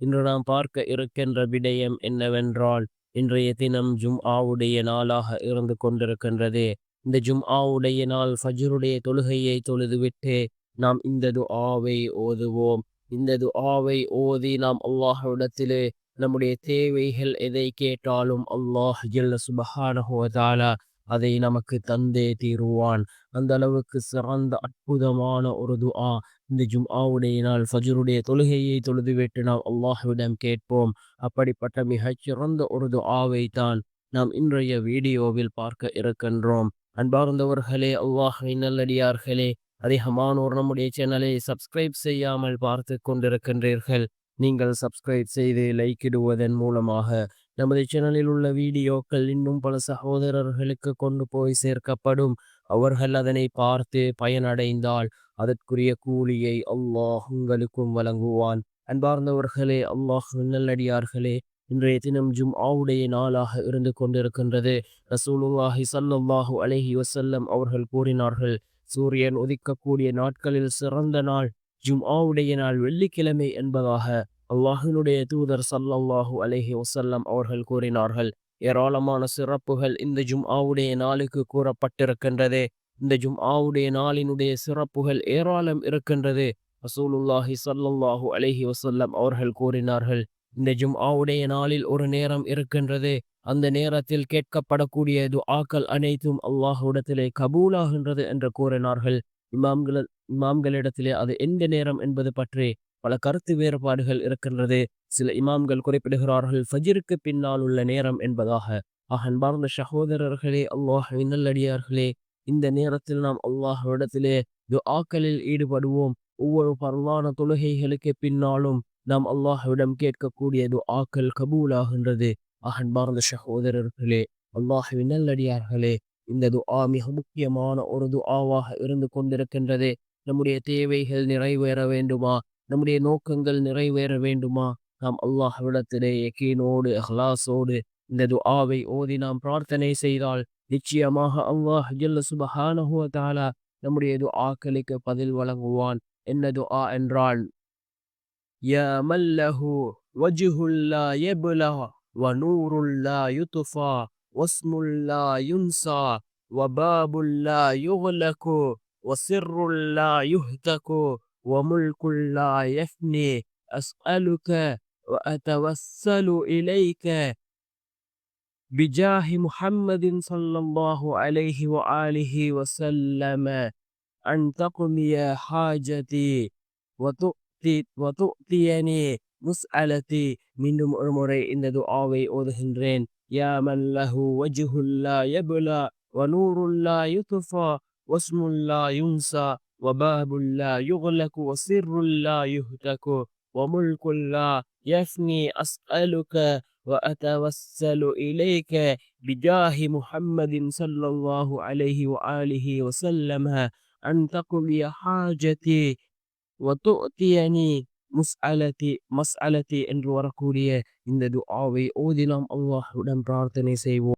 இன்று நாம் பார்க்க இருக்கின்ற விடயம் என்னவென்றால் இன்றைய தினம் ஜும் ஆவுடைய நாளாக இருந்து கொண்டிருக்கின்றது. இந்த ஜும் ஆவுடைய நாள் ஃபஜருடைய தொழுகையை தொழுதுவிட்டு நாம் இந்த துஆவை ஓதுவோம். இந்த துஆவை ஓதி நாம் அல்லாஹ்விடத்திலே நம்முடைய தேவைகள் எதை கேட்டாலும் அல்லாஹ் ஜல்ல சுபஹானஹுவதாலா அதை நமக்கு தந்தே தீருவான். அந்த அளவுக்கு சிறந்த அற்புதமான ஒரு துஆ இந்த ஜும்ஆவுடைய நாள். ஃபஜருடைய தொழுகையை தொழுதுவிட்டு நாம் அல்லாஹுவிடம் கேட்போம். அப்படிப்பட்ட மிகச் சிறந்த ஒரு துஆவை தான் நாம் இன்றைய வீடியோவில் பார்க்க இருக்கின்றோம். அன்பார்ந்தவர்களே அல்லாஹை நல்லடியார்களே அதிகமானோர் நம்முடைய சேனலை சப்ஸ்கிரைப் செய்யாமல் பார்த்து கொண்டிருக்கின்றீர்கள். நீங்கள் சப்ஸ்கிரைப் செய்து லைக்கிடுவதன் மூலமாக நமது சேனலில் உள்ள வீடியோக்கள் இன்னும் பல சகோதரர்களுக்கு கொண்டு போய் சேர்க்கப்படும். அவர்கள் அதனை பார்த்து பயனடைந்தால் அதற்குரிய கூலியை அல்லாஹ் உங்களுக்கும் வழங்குவான். அன்பார்ந்தவர்களே அல்லாஹ் நல்லடியார்களே இன்றைய தினம் ஜும் ஆவுடைய நாளாக இருந்து கொண்டிருக்கின்றது. ரசூலுல்லாஹி சல்லாஹு அலஹி வசல்லம் அவர்கள் கூறினார்கள் சூரியன் உதிக்கக்கூடிய நாட்களில் சிறந்த நாள் ஜும் ஆவுடைய நாள் வெள்ளிக்கிழமை என்பதாக. அல்லாஹினுடைய தூதர் சல்லல்லாஹு அலஹி வசல்லம் அவர்கள் கூறினார்கள் ஏராளமான சிறப்புகள் இந்த ஜும் ஆவுடைய நாளுக்கு கூறப்பட்டிருக்கின்றது. இந்த ஜும் ஆவுடைய நாளினுடைய சிறப்புகள் ஏராளம் இருக்கின்றது. ரசூலுல்லாஹி சல்லல்லாஹு அலஹி வசல்லம் அவர்கள் கூறினார்கள் இந்த ஜும் ஆவுடைய நாளில் ஒரு நேரம் இருக்கின்றது. அந்த நேரத்தில் கேட்கப்படக்கூடிய துஆக்கள் அனைத்தும் அல்லாஹுடத்திலே கபூலாகின்றது என்று கூறினார்கள். இமாம்கள் இமாம்களிடத்திலே அது எந்த நேரம் என்பது பற்றி பல கருத்து வேறுபாடுகள் இருக்கின்றது. சில இமாம்கள் குறிப்பிடுகிறார்கள் ஃபஜிருக்கு பின்னால் உள்ள நேரம் என்பதாக. அன்பார்ந்த சகோதரர்களே அல்லாஹ் நல்லடியார்களே இந்த நேரத்தில் நாம் அல்லாஹ்விடத்திலே துஆக்களில் ஈடுபடுவோம். ஒவ்வொரு பரவான தொழுகைகளுக்கு பின்னாலும் நாம் அல்லாஹ்விடம் கேட்கக்கூடிய துஆக்கள் கபூலாகின்றது. அன்பார்ந்த சகோதரர்களே அல்லாஹுவின் நல்லடியார்களே இந்த துஆ மிக முக்கியமான ஒரு துஆவாக இருந்து கொண்டிருக்கின்றது. நம்முடைய தேவைகள் நிறைவேற வேண்டுமா? நம்முடைய நோக்கங்கள் நிறைவேற வேண்டுமா நாம் அல்லாஹ்விடத்திலே எக்கீனோடு அஹ்லாஸோடு இந்த துஆவை ஓதி நாம் பிரார்த்தனை செய்தால் நிச்சயமாக அல்லாஹ் ஜல்ல சுபஹானஹுவ தாலா நம்முடைய துஆக்களுக்கு பதில் வழங்குவான் என்ன துஆ என்றால் யா மல்லஹு வஜ்ஹுல்லா யப்லா வநூருல்லா யுத்ஃபா வஸ்முல்லா யுன்சா وباب لا يغلق وسر لا يهتك وملك لا يفني أسألك وأتوسل إليك. بجاه محمد صلى الله عليه وآله وسلم أن تقمي حاجتي وتؤتي وتؤتيني مسألتي. من أمري إن دعاوي أذهنرين يا من له وجه لا يبلى ونور لا يطفى واسم لا ينسى. وباب لا يغلق وسر لا يهتك وملك لا يفني أسألك وأتوسل إليك بجاه محمد صلى الله عليه وآله وسلم أن تقضي حاجتي وتؤتيني முஸ்அலதி மஸ்அலதி என்று வரக்கூடிய இந்த துஆவை ஓதி நாம் அல்லாஹ்வுடன் பிரார்த்தனை செய்வோம்